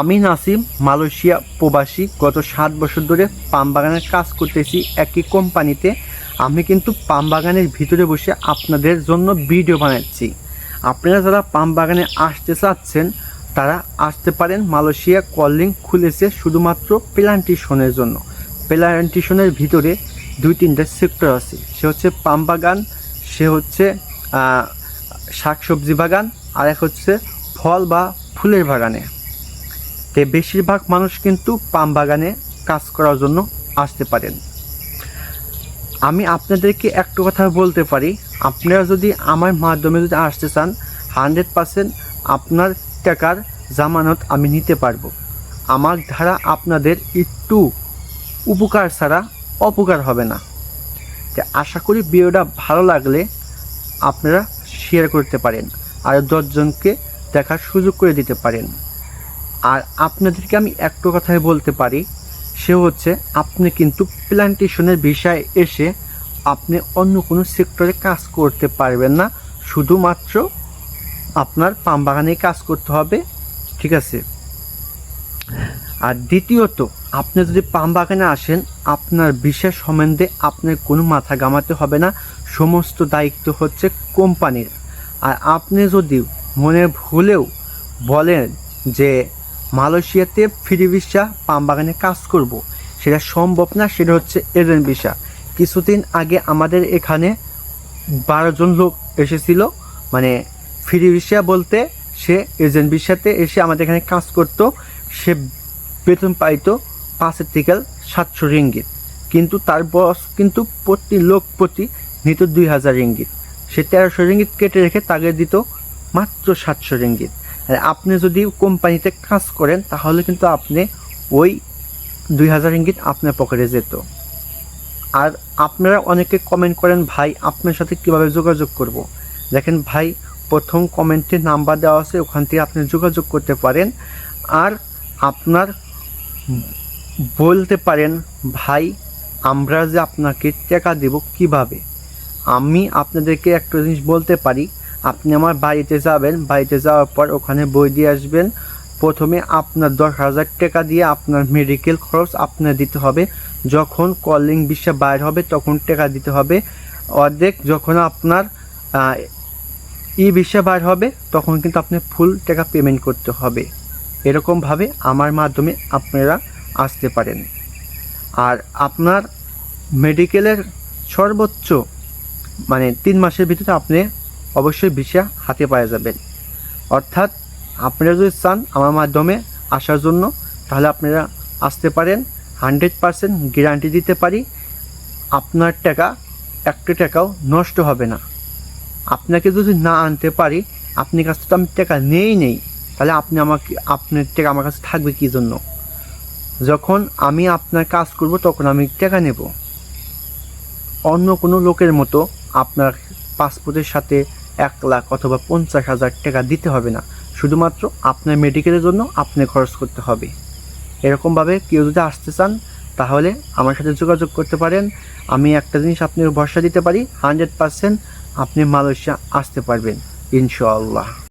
আমি নাসিম, মালয়েশিয়া প্রবাসী, গত সাত বছর ধরে পাম বাগানের কাজ করতেছি একই কোম্পানিতে। আমি কিন্তু পাম বাগানের ভিতরে বসে আপনাদের জন্য ভিডিও বানাচ্ছি। আপনারা যারা পাম বাগানে আসতে চাচ্ছেন, তারা আসতে পারেন। মালয়েশিয়া কলিং খুলেছে শুধুমাত্র প্লান্টেশনের জন্য। প্লান্টেশনের ভিতরে দুই তিনটা সেক্টর আছে। সে হচ্ছে পাম বাগান, সে হচ্ছে শাকসবজি বাগান, আর এক হচ্ছে ফল বা ফুলের বাগানে। তে বেশিরভাগ মানুষ কিন্তু পাম বাগানে কাজ করার জন্য আসতে পারেন। আমি আপনাদেরকে একটু কথা বলতে পারি। আপনারা যদি আমার মাধ্যমে যদি আসতে চান, হান্ড্রেড পারসেন্ট আপনার টাকার জামানত আমি নিতে পারব। আমার ধারা আপনাদের একটু উপকার ছাড়া অপকার হবে না। আশা করি ভিডিওটা ভালো লাগলে আপনারা শেয়ার করতে পারেন। আর দশজনকে দেখার সুযোগ করে দিতে পারেন। আর আপনাদেরকে আমি একটু কথাই বলতে পারি, সে হচ্ছে আপনি কিন্তু প্ল্যান্টেশনের বিষয়ে এসে আপনি অন্য কোনো সেক্টরে কাজ করতে পারবেন না। শুধুমাত্র আপনার পাম বাগানেই কাজ করতে হবে, ঠিক আছে? আর দ্বিতীয়ত, আপনি যদি পাম বাগানে আসেন, আপনার বিশেষ সম্বন্ধে আপনার কোনো মাথা গামাতে হবে না। সমস্ত দায়িত্ব হচ্ছে কোম্পানির আর আপনি যদি মনে ভুলেও বলেন যে মালয়েশিয়াতে ফ্রি ভিসা পাম বাগানে কাজ করব। সেটা সম্ভব না, সেটা হচ্ছে এজেন্ট ভিসা। কিছুদিন আগে আমাদের এখানে বারো জন লোক এসেছিল। মানে ফ্রি ভিসা বলতে সে এজেন্ট ভিসাতে এসে আমাদের এখানে কাজ করত। সে বেতন পাইতো পাঁচের থেকে সাতশো রিঙ্গিত। কিন্তু তার বস কিন্তু প্রতি লোক প্রতি নিত দুই হাজার রিঙ্গিত। সে তেরোশো রিঙ্গিত কেটে রেখে তাকে দিত মাত্র সাতশো রিঙ্গিত। আপনি যদি কোম্পানিতে কাজ করেন, তাহলে কিন্তু আপনি ওই দুই হাজার ইঙ্গিত আপনার পকেটে যেত। আর আপনারা অনেকে কমেন্ট করেন, ভাই, আপনার সাথে কীভাবে যোগাযোগ করব। দেখেন ভাই, প্রথম কমেন্টে নাম্বার দেওয়া আছে, ওখান থেকে আপনি যোগাযোগ করতে পারেন। আর আপনার বলতে পারেন, ভাই, আমরা যে আপনাকে টাকা দেব কীভাবে? আমি আপনাদেরকে একটা জিনিস বলতে পারি আপনি আমার বাড়িতে যাবেন, বাড়িতে যাওয়ার পর ওখানে বই দিয়ে আসবেন। প্রথমে আপনার দশ হাজার টাকা দিয়ে আপনার মেডিকেল খরচ আপনার দিতে হবে। যখন কলিং বিশ্বে বাইর হবে তখন টাকা দিতে হবে। অর্ধেক যখন আপনার ই বিশ্বে বাইর হবে তখন কিন্তু আপনি ফুল টাকা পেমেন্ট করতে হবে। এরকমভাবে আমার মাধ্যমে আপনারা আসতে পারেন। আর আপনার মেডিকেলের সর্বোচ্চ মানে তিন মাসের ভিতরে আপনি অবশ্যই ভিসা হাতে পাওয়া যাবেন অর্থাৎ আপনারা যদি চান আমার মাধ্যমে আসার জন্য, তাহলে আপনারা আসতে পারেন, হান্ড্রেড পারসেন্ট গ্যারান্টি দিতে পারি। আপনার টাকা, একটা টাকাও নষ্ট হবে না। আপনাকে যদি না আনতে পারি, আপনি কাছ থেকে আমি টাকা নেই নেই, তাহলে আপনি আমাকে, আপনার টাকা আমার কাছে থাকবে কী জন্য? যখন আমি আপনার কাজ করব, তখন আমি টাকা নেব। অন্য কোনো লোকের মতো আপনার পাসপোর্টের সাথে এক লাখ অথবা পঞ্চাশ হাজার টাকা দিতে হবে না। শুধুমাত্র আপনার মেডিকেলের জন্য আপনি খরচ করতে হবে। এরকমভাবে কেউ যদি আসতে চান, তাহলে আমার সাথে যোগাযোগ করতে পারেন। আমি একটা জিনিস আপনার ভরসা দিতে পারি হান্ড্রেড পারসেন্ট আপনি মালয়েশিয়া আসতে পারবেন, ইনশাআল্লাহ।